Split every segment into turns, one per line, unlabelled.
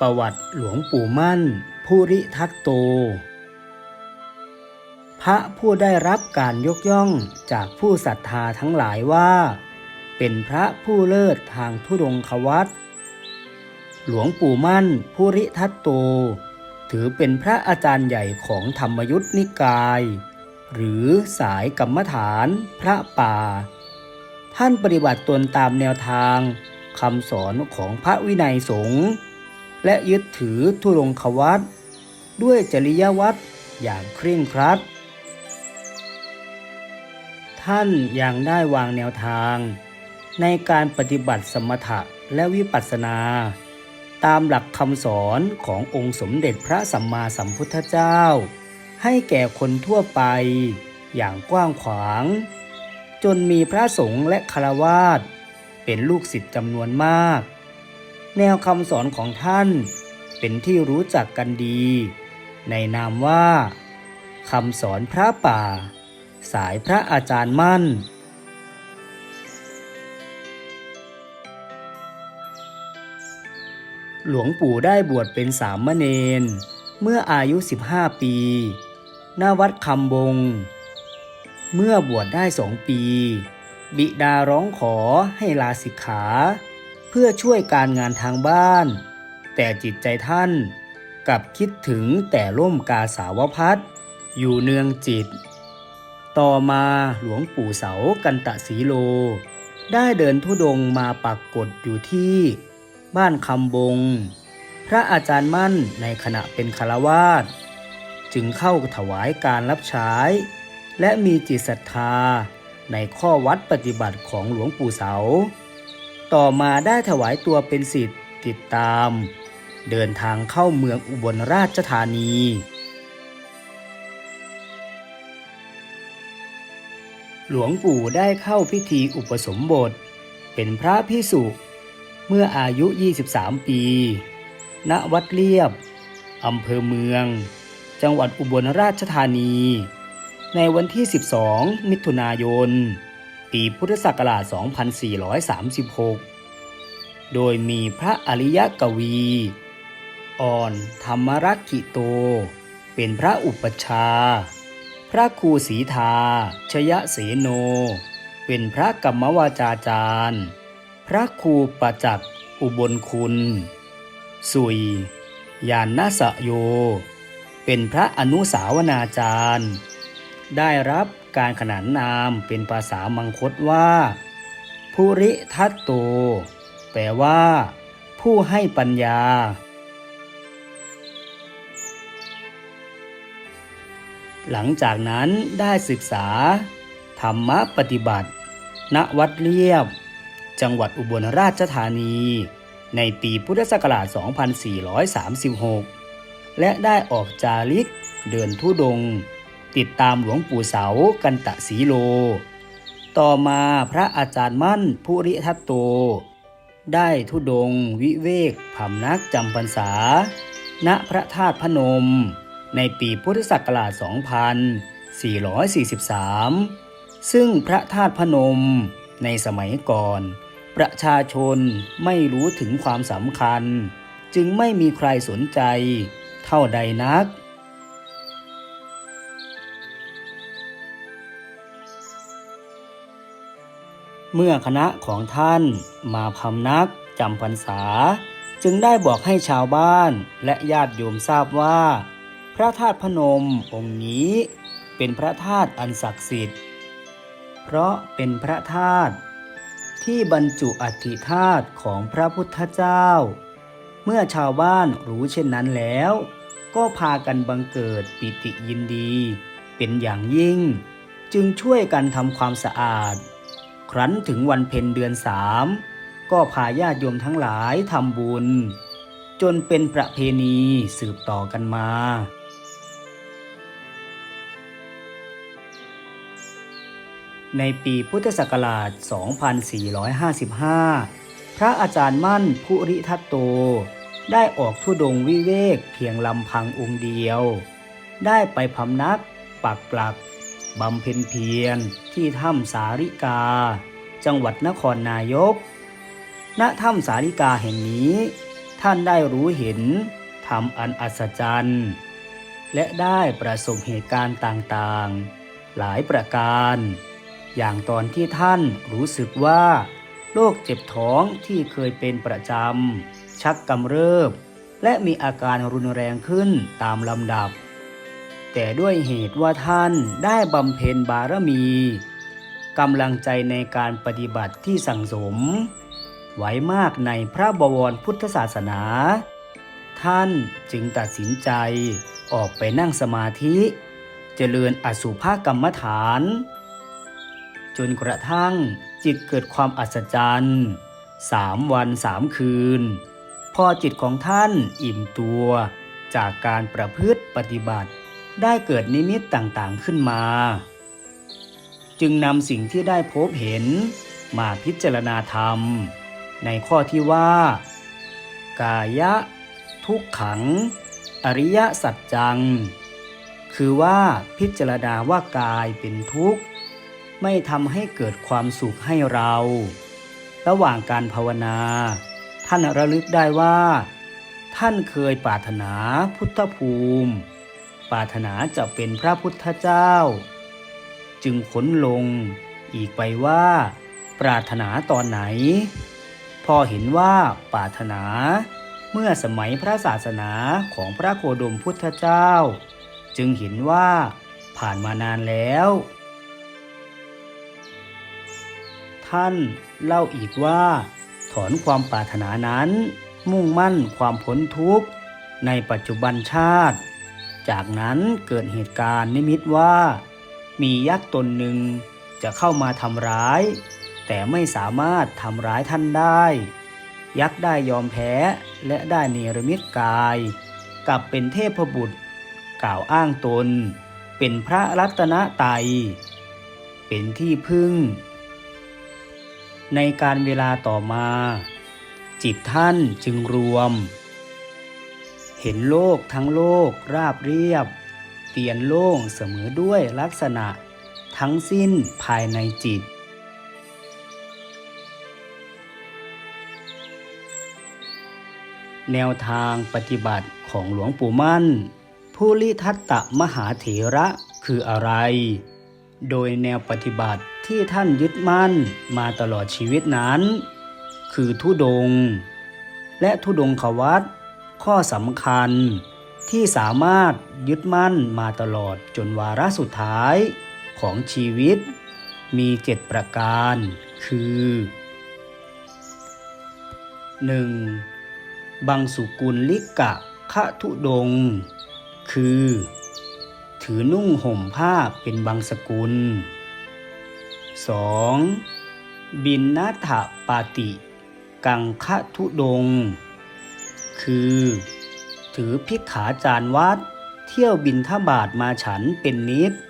ประวัติหลวงปู่มั่น ภูริทัตโต พระผู้ได้รับการยกย่องจากผู้ศรัทธาทั้งหลายว่า เป็นพระผู้เลิศทางทุดงควัตหลวงปู่มั่น ภูริทัตโต ถือเป็นพระอาจารย์ใหญ่ของธรรมยุทธนิกาย หรือสายกรรมฐานพระป่า ท่านปฏิบัติตนตามแนวทางคำสอนของพระวินัยสงฆ์ และยึดถือทุรงควัตด้วยจริยวัตรอย่างเคร่งครัด ท่านยังได้วางแนวทาง ในการปฏิบัติสมถะและวิปัสสนา ตามหลักคำสอนขององค์สมเด็จพระสัมมาสัมพุทธเจ้า ให้แก่คนทั่วไปอย่างกว้างขวาง จนมีพระสงฆ์และคารวาสเป็นลูกศิษย์จำนวนมาก แนวคำสอนของท่านเป็นที่รู้จักกันดี ในนามว่าคำสอนพระป่า สายพระอาจารย์มั่น หลวงปู่ได้บวชเป็นสามเณรเมื่ออายุ 15 ปี หน้าวัดคำบง เมื่อบวชได้สองปี บิดาร้องขอให้ลาสิกขา พื่อช่วยการงานทางบ้าน แต่จิตใจท่านกลับคิดถึงแต่ร่มกาสาวพัดอยู่เนืองจิต ต่อมาหลวงปู่เสากันตะสีโล ได้เดินทุดงมาปักกฏอยู่ที่ บ้านคำบง พระอาจารย์มั่นในขณะเป็นคารวาสจึงเข้าถวายการรับใช้ และมีจิตศรัทธาในข้อวัดปฏิบัติของหลวงปู่เสา ต่อมาได้ถวายตัวเป็นสิทธิ์ติดตาม เดินทางเข้าเมืองอุบลราชธานี หลวงปู่ได้เข้าพิธีอุปสมบท เป็นพระพิสุเมื่ออายุ 23 ปี ณ วัดเลียบ อำเภอเมือง จังหวัดอุบลราชธานี ในวันที่ 12 มิถุนายน ปีพุทธศักราช 2436 โดยมีพระอริยกวี อ่อนธรรมรักขิโต เป็นพระอุปชฌาย์พระครูศรีทา ชยเสโน เป็นพระกรรมวาจาจารย์ พระครูประจักษ์อุบลคุณ สุย ยานนาสโย เป็นพระอนุสาวนาจารย์ ได้รับ การขนานนามเป็นภาษามังคตว่าภูริทัตโต แปลว่า ผู้ให้ปัญญา หลังจากนั้นได้ศึกษา ธรรมปฏิบัติ ณวัดเลียบ จังหวัดอุบลราชธานี ในปีพุทธศักราช 2436 และได้ออกจาริกเดินทุดง ติดตามหลวงปู่เสากันตะสีโล ต่อมาพระอาจารย์มั่นภูริทัตโต ได้ทุดงวิเวกพำนักจำพรรษา ณพระธาตุพนม ในปีพุทธศักราช 2443 ซึ่งพระธาตุพนมในสมัยก่อน ประชาชนไม่รู้ถึงความสำคัญ จึงไม่มีใครสนใจ เท่าใดนัก เมื่อคณะของท่านมาพำนักจำพรรษา จึงได้บอกให้ชาวบ้านและญาติโยมทราบว่า พระธาตุพนมองค์นี้เป็นพระธาตุอันศักดิ์สิทธิ์ เพราะเป็นพระธาตุที่บรรจุอัฐิธาตุของพระพุทธเจ้า เมื่อชาวบ้านรู้เช่นนั้นแล้ว ก็พากันบังเกิดปิติยินดี เป็นอย่างยิ่ง จึงช่วยกันทำความสะอาด ครั้นถึงวันเพ็ญเดือนสามก็พาญาติโยมทั้งหลายทำบุญ จนเป็นประเพณีสืบต่อกันมา ในปีพุทธศักราช 2455 พระอาจารย์มั่นภูริทัตโต ได้ออกทุดงค์วิเวกเพียงลำพังองค์เดียว ได้ไปพำนักปักหลัก บำเพ็ญเพียรที่ถ้ำสาริกา จังหวัดนครนายก ณถ้ำสาริกาแห่งนี้ ท่านได้รู้เห็นทำอันอัศจรรย์ และได้ประสบเหตุการณ์ต่างๆ หลายประการ อย่างตอนที่ท่านรู้สึกว่าโรคเจ็บท้องที่เคยเป็นประจำ ชักกำเริบ และมีอาการรุนแรงขึ้นตามลำดับ แต่ด้วยเหตุว่าท่านได้บำเพ็ญบารมีกำลังใจในการปฏิบัติที่สั่งสม ไว้มากในพระบวรพุทธศาสนา ท่านจึงตัดสินใจออกไปนั่งสมาธิเจริญอสุภกรรมฐาน จนกระทั่งจิตเกิดความอัศจรรย์สามวันสามคืน พอจิตของท่านอิ่มตัวจากการประพฤติปฏิบัติ ได้เกิดนิมิตต่างๆขึ้นมา จึงนำสิ่งที่ได้พบเห็นมาพิจารณาธรรม ในข้อที่ว่า กายะ ทุกขัง อริยสัจจัง คือว่าพิจารณาว่ากายเป็นทุกข์ ไม่ทำให้เกิดความสุขให้เรา ระหว่างการภาวนา ท่านระลึกได้ว่า ท่านเคยปรารถนาพุทธภูมิ ปรารถนาจะเป็นพระพุทธเจ้า จึงขนลงอีกไปว่า ปรารถนาตอนไหน พอเห็นว่าปรารถนา เมื่อสมัยพระศาสนาของพระโคดมพุทธเจ้า จึงเห็นว่าผ่านมานานแล้ว ท่านเล่าอีกว่า ถอนความปรารถนานั้น มุ่งมั่นความพ้นทุกข์ในปัจจุบันชาติ จากนั้นเกิดเหตุการณ์นิมิตว่า มียักษ์ตนหนึ่งจะเข้ามาทำร้าย แต่ไม่สามารถทำร้ายท่านได้ ยักษ์ได้ยอมแพ้และได้เนรมิตกาย กลับเป็นเทพบุตร กล่าวอ้างตน เป็นพระรัตนไตรัยเป็นที่พึ่ง ในการเวลาต่อมา จิตท่านจึงรวม เห็นโลกทั้งโลกราบเรียบ เตียนโล่งเสมอด้วยลักษณะ ทั้งสิ้นภายในจิต แนวทางปฏิบัติของหลวงปู่มั่น ผู้ลิทัตตมหาเถระคืออะไร โดยแนวปฏิบัติที่ท่านยึดมั่นมาตลอดชีวิตนั้น คือทุดง และทุดงควัต ข้อสำคัญที่สามารถยึดมั่นมาตลอดจนวาระสุดท้ายของชีวิต มีเจ็ดประการ คือ 1. บังสุกุลลิกะคะทุดง คือ ถือนุ่งห่มผ้าเป็นบางสกุล 2. บินนาถปาติ กังคะทุดง คือ ถือพิกขาจารวัด เที่ยวบินทบาทมาฉันเป็นนิด 3.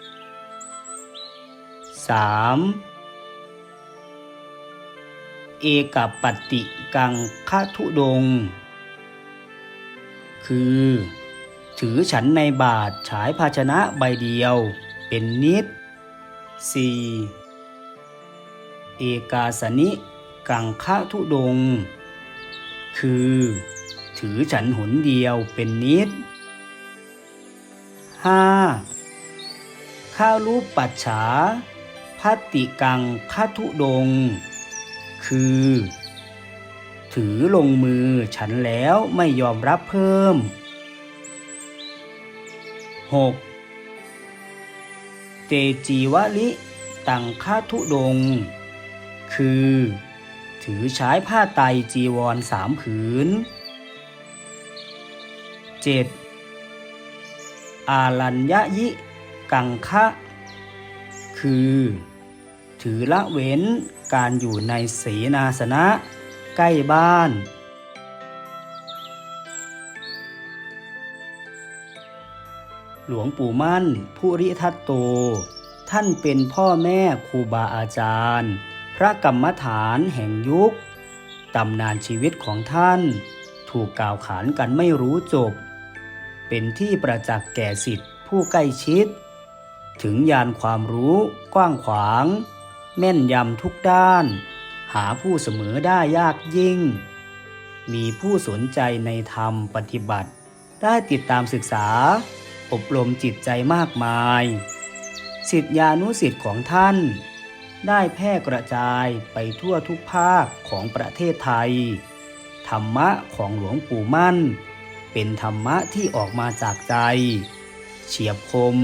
เอกปัตติกังคะทุดง คือ ถือฉันในบาทฉายภาชนะใบเดียวเป็นนิด 4. เอกาสนิกังคะทุดง คือ ถือฉันหนเดียวเป็นนิด 5. ข้ารูปปัจฉาพัตติกังคะทุดง คือ ถือลงมือฉันแล้วไม่ยอมรับเพิ่ม 6. เตจีวลิตังคาทุดง คือ ถือใช้ผ้าไตจีวรสามผืน 7. อารัญญยิ กังคะ คือ ถือละเว้นการอยู่ในเสนาสนะ ใกล้บ้าน หลวงปู่มั่น ผู้ริทัตโต ท่านเป็นพ่อแม่ครูบาอาจารย์ พระกรรมฐานแห่งยุคตำนานชีวิตของท่าน ถูกกล่าวขานกันไม่รู้จบ เป็นที่ประจักษ์แก่สิทธิผู้ใกล้ชิด ถึงยานความรู้กว้างขวาง แม่นยำทุกด้าน หาผู้เสมอได้ยากยิ่ง มีผู้สนใจในธรรมปฏิบัติ ได้ติดตามศึกษา อบรมจิตใจมากมาย สิทธิานุสิทธิ์ของท่าน ได้แพร่กระจายไปทั่วทุกภาคของประเทศไทย ธรรมะของหลวงปู่มั่น เป็นธรรมะที่ออกมาจากใจ เฉียบคม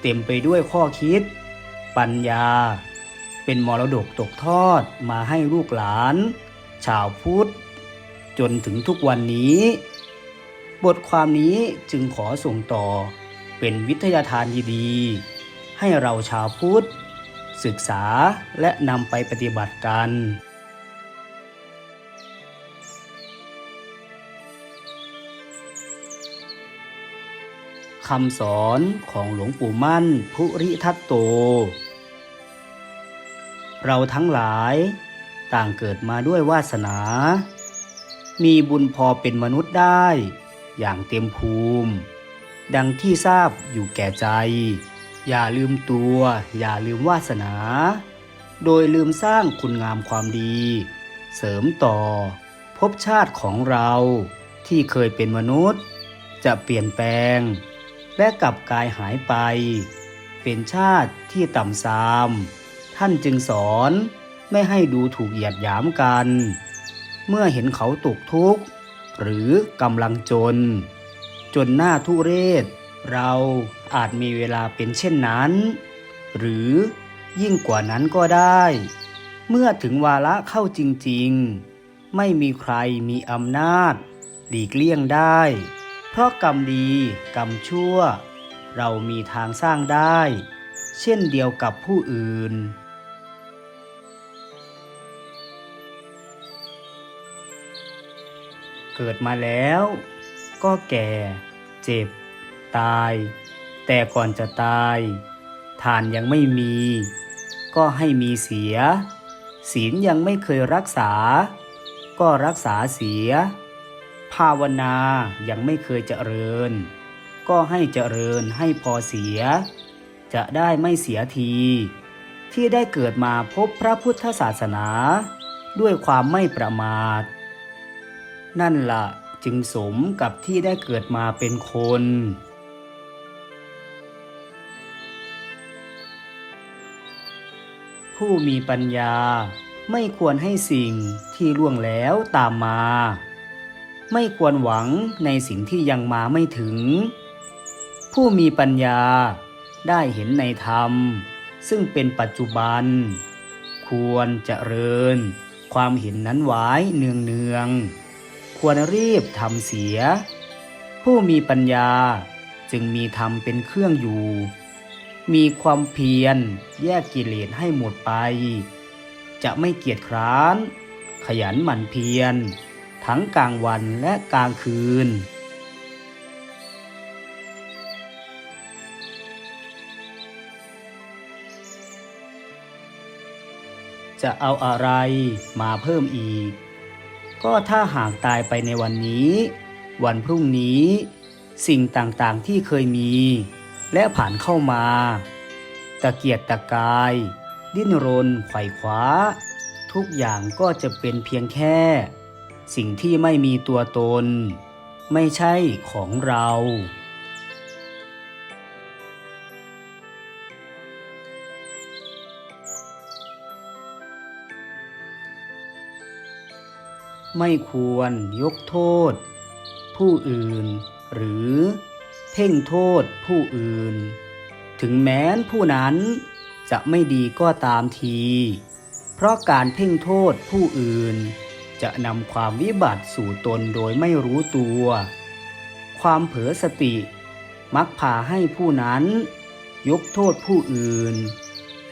เต็มไปด้วยข้อคิด ปัญญา เป็นมรดกตกทอดมาให้ลูกหลาน ชาวพุทธ จนถึงทุกวันนี้ บทความนี้จึงขอส่งต่อเป็นวิทยาทานดีๆให้เราชาวพุทธศึกษาและนำไปปฏิบัติกัน คำสอนของหลวงปู่มั่นภูริทัตโต เราทั้งหลายต่างเกิดมาด้วยวาสนา มีบุญพอเป็นมนุษย์ได้อย่างเต็มภูมิ ดังที่ทราบอยู่แก่ใจ อย่าลืมตัว อย่าลืมวาสนา โดยลืมสร้างคุณงามความดี เสริมต่อภพชาติของเราที่เคยเป็นมนุษย์ จะเปลี่ยนแปลง และกลับกายหายไป เป็นชาติที่ต่ำทราม ท่านจึงสอนไม่ให้ดูถูกเหยียดหยามกัน เมื่อเห็นเขาตกทุกข์ หรือกำลังจน จนหน้าทุเรศ เราอาจมีเวลาเป็นเช่นนั้น หรือยิ่งกว่านั้นก็ได้ เมื่อถึงวาระเข้าจริง ๆ ไม่มีใครมีอำนาจ หลีกเลี่ยงได้ เพราะกรรมดีกรรมชั่ว เรามีทางสร้างได้ เช่นเดียวกับผู้อื่น เกิดมาแล้ว ก็แก่ เจ็บ ตาย แต่ก่อนจะตายทานยังไม่มี ก็ให้มีเสีย ศีลยังไม่เคยรักษา ก็รักษาเสีย ภาวนายังไม่เคยเจริญ ก็ให้เจริญให้พอเสีย จะได้ไม่เสียที ที่ได้เกิดมาพบพระพุทธศาสนา ด้วยความไม่ประมาท นั่นละ่ะจึงสมกับที่ได้เกิดมาเป็นคนผู้มีปัญญาไม่ควรให้สิ่งที่ล่วงแล้วตามมา ไม่ควรหวังในสิ่งที่ยังมาไม่ถึง ผู้มีปัญญาได้เห็นในธรรม ซึ่งเป็นปัจจุบัน ควรเจริญ ความเห็นนั้นไว้เนืองเนืองควรรีบทำเสีย ผู้มีปัญญาจึงมีธรรมเป็นเครื่องอยู่ มีความเพียรแยกกิเลสให้หมดไป จะไม่เกียจคร้าน ขยันหมั่นเพียร ทั้งกลางวันและกลางคืน จะเอาอะไรมาเพิ่มอีก ก็ถ้าหากตายไปในวันนี้ วันพรุ่งนี้ สิ่งต่างๆที่เคยมี และผ่านเข้ามา ตะเกียกตะกาย ดิ้นรนไขว่คว้า ทุกอย่างก็จะเป็นเพียงแค่ สิ่งที่ไม่มีตัวตน ไม่ใช่ของเรา ไม่ควรยกโทษ ผู้อื่น หรือเพ่งโทษผู้อื่น ถึงแม้นผู้นั้นจะไม่ดีก็ตามที เพราะการเพ่งโทษผู้อื่น จะนำความวิบัติสู่ตนโดยไม่รู้ตัว ความเผลอสติ มักพาให้ผู้นั้น ยกโทษผู้อื่น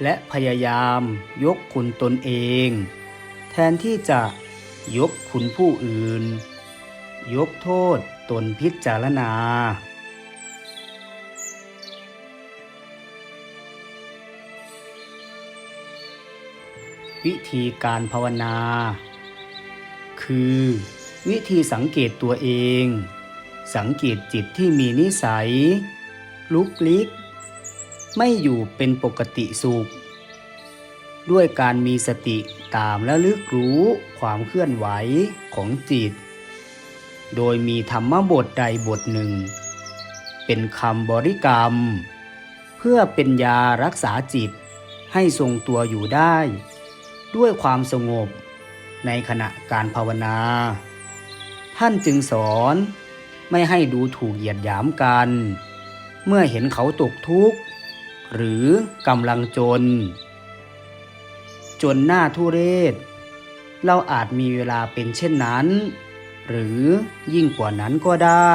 และพยายามยกคุณตนเอง แทนที่จะยกคุณผู้อื่น ยกโทษตนพิจารณาวิธีการภาวนา คือ วิธีสังเกตตัวเอง สังเกตจิตที่มีนิสัย ลุกลิก ไม่อยู่เป็นปกติสุข ด้วยการมีสติตามและลึกรู้ความเคลื่อนไหวของจิต โดยมีธรรมบทใดบทหนึ่ง เป็นคำบริกรรม เพื่อเป็นยารักษาจิตให้ทรงตัวอยู่ได้ ด้วยความสงบ ในขณะการภาวนา ท่านจึงสอนไม่ให้ดูถูกเหยียดหยามกัน เมื่อเห็นเขาตกทุกข์ หรือกำลังจน จนหน้าทุเรศ เราอาจมีเวลาเป็นเช่นนั้น หรือยิ่งกว่านั้นก็ได้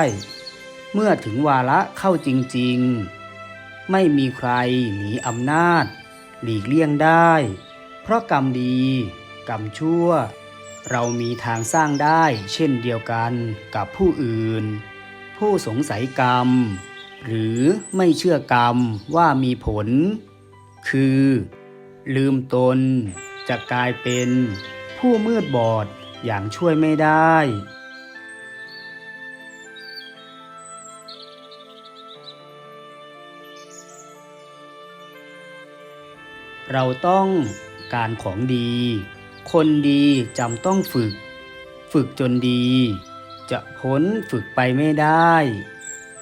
เมื่อถึงวาระเข้าจริง ๆ ไม่มีใครหนีอำนาจ หลีกเลี่ยงได้ เพราะกรรมดี กรรมชั่ว เรามีทางสร้างได้เช่นเดียวกันกับผู้อื่น ผู้สงสัยกรรม หรือไม่เชื่อกรรมว่ามีผล คือ ลืมตน จะกลายเป็นผู้มืดบอดอย่างช่วยไม่ได้เราต้องการของดี คนดีจำต้องฝึก ฝึกจนดี จะพ้นฝึกไปไม่ได้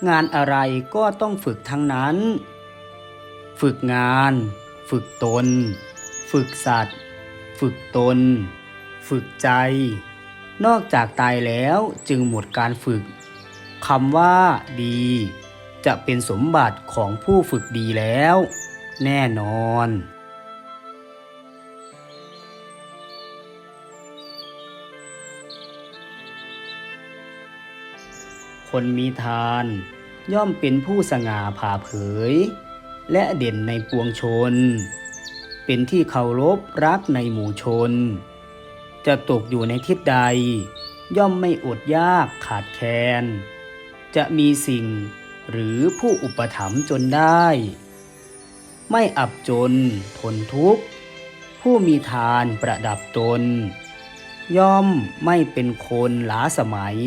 งานอะไรก็ต้องฝึกทั้งนั้น ฝึกงาน ฝึกตน ฝึกสัตว์ ฝึกตน ฝึกใจ นอกจากตายแล้วจึงหมดการฝึกคำว่าดี จะเป็นสมบัติของผู้ฝึกดีแล้ว แน่นอน คนมีทาน ย่อมเป็นผู้สง่าผ่าเผย และเด่นในปวงชน เป็นที่เคารพรักในหมู่ชน จะตกอยู่ในทิศใด ย่อมไม่อดยากขาดแคลนจะมีสิ่งหรือผู้อุปถัมภ์จนได้ ไม่อับจน ทนทุกข์ ผู้มีทานประดับตน ย่อมไม่เป็นคนหลาสมัย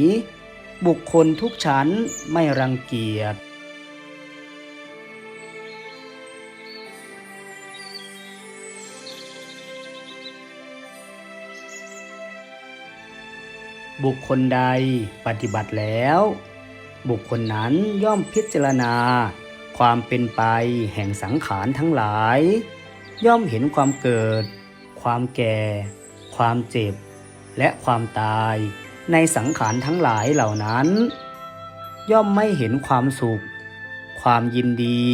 บุคคลทุกชั้นไม่รังเกียจบุคคลใดปฏิบัติแล้ว บุคคลนั้นย่อมพิจารณา ความเป็นไปแห่งสังขารทั้งหลาย ย่อมเห็นความเกิด ความแก่ ความเจ็บ และความตาย ในสังขารทั้งหลายเหล่านั้น ย่อมไม่เห็นความสุข ความยินดี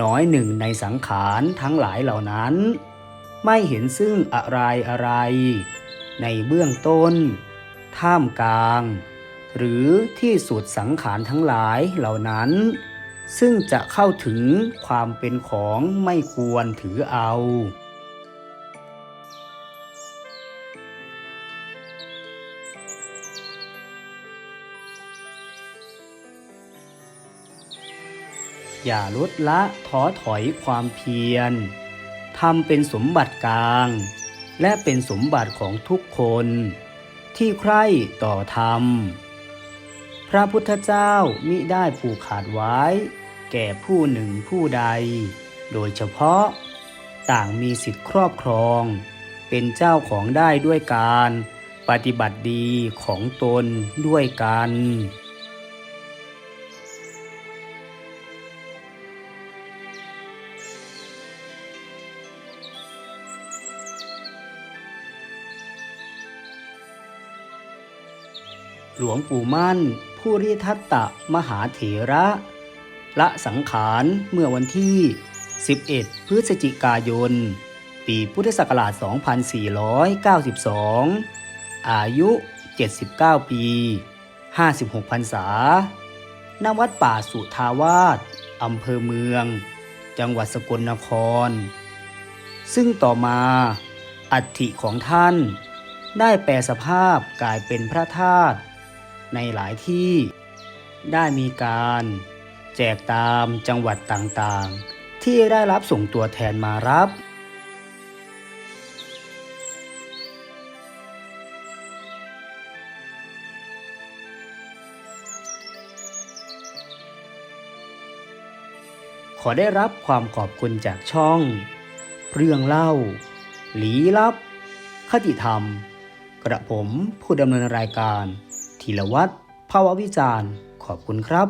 น้อยหนึ่งในสังขารทั้งหลายเหล่านั้น ไม่เห็นซึ่งอะไรอะไร ในเบื้องต้น ท่ามกลาง หรือที่สุดสังขารทั้งหลายเหล่านั้น ซึ่งจะเข้าถึงความเป็นของไม่ควรถือเอา อย่าลดละท้อถอยความเพียรทำเป็นสมบัติกลาง และเป็นสมบัติของทุกคน ที่ใคร่ต่อธรรม พระพุทธเจ้ามิได้ผูกขาดไว้ แก่ผู้หนึ่งผู้ใด โดยเฉพาะ ต่างมีสิทธิครอบครอง เป็นเจ้าของได้ด้วยการ ปฏิบัติดีของตนด้วยกัน หลวงปู่มั่น ผู้ริทัตตะมหาเถระ ละสังขารเมื่อวันที่ 11 พฤศจิกายน ปีพุทธศักราช 2492 อายุ 79 ปี 56 พรรษาณวัดป่าสุทาวาสอำเภอเมือง จังหวัดสกลนคร ซึ่งต่อมาอัฐิของท่านได้แปลสภาพกลายเป็นพระธาตุ ในหลายที่ ได้มีการแจกตามจังหวัดต่างๆ ที่ได้รับส่งตัวแทนมารับ ขอได้รับความขอบคุณจากช่อง เรื่องเล่า หลีลับ คติธรรม กระผมผู้ดำเนินรายการ ธีรวัตรภาวะวิจารณ์ ขอบคุณครับ